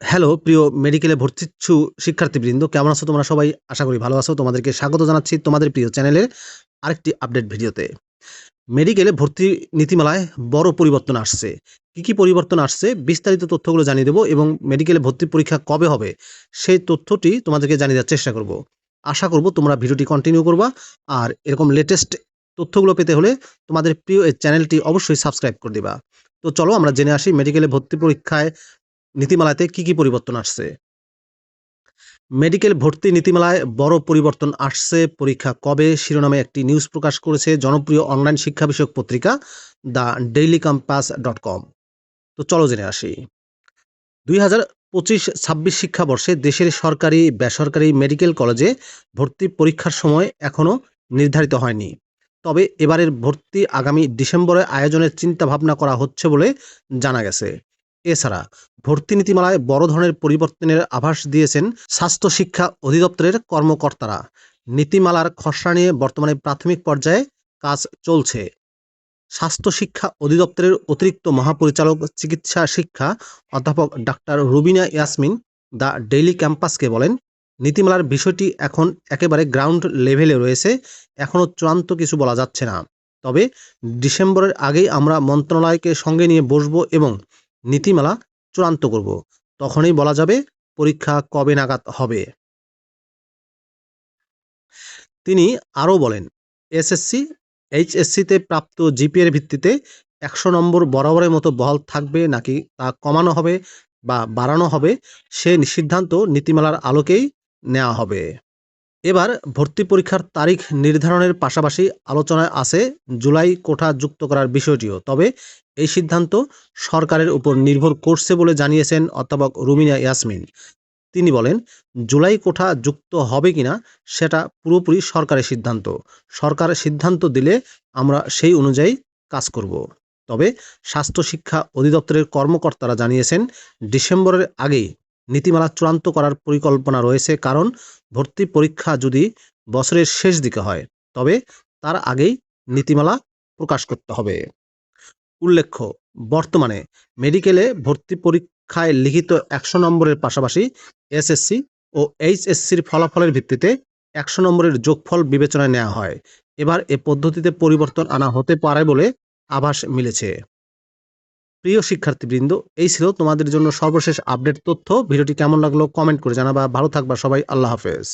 Hello, প্রিয় মেডিকেলে ভর্তিচ্ছু শিক্ষার্থীবৃন্দ, কেমন আছো তোমরা সবাই? আশা করি ভালো আছো। তোমাদেরকে স্বাগত জানাচ্ছি তোমাদের প্রিয় চ্যানেলের আরেকটি আপডেট ভিডিওতে। মেডিকেলে ভর্তি নীতিমালায় বড় পরিবর্তন আসছে। কি কি পরিবর্তন আসছে বিস্তারিত তথ্যগুলো জানিয়ে দেবো এবং মেডিকেলে ভর্তি পরীক্ষা কবে হবে সেই তথ্যটি তোমাদেরকে জানিয়ে দেওয়ার চেষ্টা করব। আশা করব তোমরা ভিডিওটি কন্টিনিউ করবা। আর এরকম লেটেস্ট তথ্যগুলো পেতে হলে তোমাদের প্রিয় এই চ্যানেলটি অবশ্যই সাবস্ক্রাইব করে দিবা। তো চলো আমরা জেনে আসি মেডিকেলে ভর্তি পরীক্ষায় নীতিমালাতে কি কি পরিবর্তন আসছে? মেডিকেল ভর্তি নীতিমালায় বড় পরিবর্তন আসছে। পরীক্ষা কবে? শিরোনামে একটি নিউজ প্রকাশ করেছে জনপ্রিয় অনলাইন শিক্ষা বিষয়ক পত্রিকা the daily campus dot com. তো চলো জেনে আসি। দুই হাজার পঁচিশ ছাব্বিশ শিক্ষাবর্ষে দেশের সরকারি, বেসরকারি মেডিকেল কলেজে ভর্তি পরীক্ষার সময় এখনও নির্ধারিত হয়নি। তবে এবারের ভর্তি আগামী ডিসেম্বরে আয়োজনের চিন্তা ভাবনা করা হচ্ছে বলে জানা গেছে। এছাড়া ভর্তি নীতিমালায় বড় ধরনের পরিবর্তনের আভাস দিয়েছেন স্বাস্থ্য শিক্ষা অধিদপ্তরের কর্মকর্তারা। নীতিমালার খসড়া নিয়ে বর্তমানে প্রাথমিক পর্যায়ে কাজ চলছে। স্বাস্থ্য শিক্ষা অধিদপ্তরের অতিরিক্ত মহাপরিচালক চিকিৎসা শিক্ষা অধ্যাপক doctor Rubina Yasmin the daily ক্যাম্পাসকে বলেন, নীতিমালার বিষয়টি এখন একেবারে গ্রাউন্ড লেভেলে রয়েছে এখনও চূড়ান্ত কিছু বলা যাচ্ছে না। তবে ডিসেম্বরের আগেই আমরা মন্ত্রণালয়কে সঙ্গে নিয়ে বসবো এবং নীতিমালা চূড়ান্ত করব। তখনই বলা যাবে পরীক্ষা কবে নাগাদ হবে। তিনি আরও বলেন, এসএসসি এইচএসসিতে প্রাপ্ত জিপিএর ভিত্তিতে একশো নম্বর বরাবরের মতো বহাল থাকবে নাকি তা কমানো হবে বা বাড়ানো হবে সে সিদ্ধান্ত নীতিমালার আলোকেই নেওয়া হবে। এবার ভর্তি পরীক্ষার তারিখ নির্ধারণের পাশাপাশি আলোচনায় আছে জুলাই কোঠা যুক্ত করার বিষয়টিও। তবে এই সিদ্ধান্ত সরকারের উপর নির্ভর করছে বলে জানিয়েছেন অধ্যাপক রুমিনা ইয়াসমিন। তিনি বলেন, জুলাই কোঠা যুক্ত হবে কিনা সেটা পুরোপুরি সরকারের সিদ্ধান্ত। সরকার সিদ্ধান্ত দিলে আমরা সেই অনুযায়ী কাজ করব। তবে স্বাস্থ্য শিক্ষা অধিদপ্তরের কর্মকর্তারা জানিয়েছেন, ডিসেম্বরের আগেই নীতিমালা চূড়ান্ত করার পরিকল্পনা রয়েছে, কারণ ভর্তি পরীক্ষা যদি বছরের শেষ দিকে হয়, তবে তার আগেই নীতিমালা প্রকাশ করতে হবে। উল্লেখ্য, বর্তমানে মেডিকেলে ভর্তি পরীক্ষায় লিখিত একশো নম্বরের পাশাপাশি এসএসসি ও এইচএসসির ফলাফলের ভিত্তিতে একশো নম্বরের যোগফল বিবেচনায় নেওয়া হয়। এবার এ পদ্ধতিতে পরিবর্তন আনা হতে পারে বলে আভাস মিলেছে। প্রিয় শিক্ষার্থীবৃন্দ, এই ছিল তোমাদের জন্য সর্বশেষ আপডেট তথ্য। ভিডিওটি কেমন লাগল কমেন্ট করে জানাবা। ভালো থাকবা সবাই। আল্লাহ হাফেজ।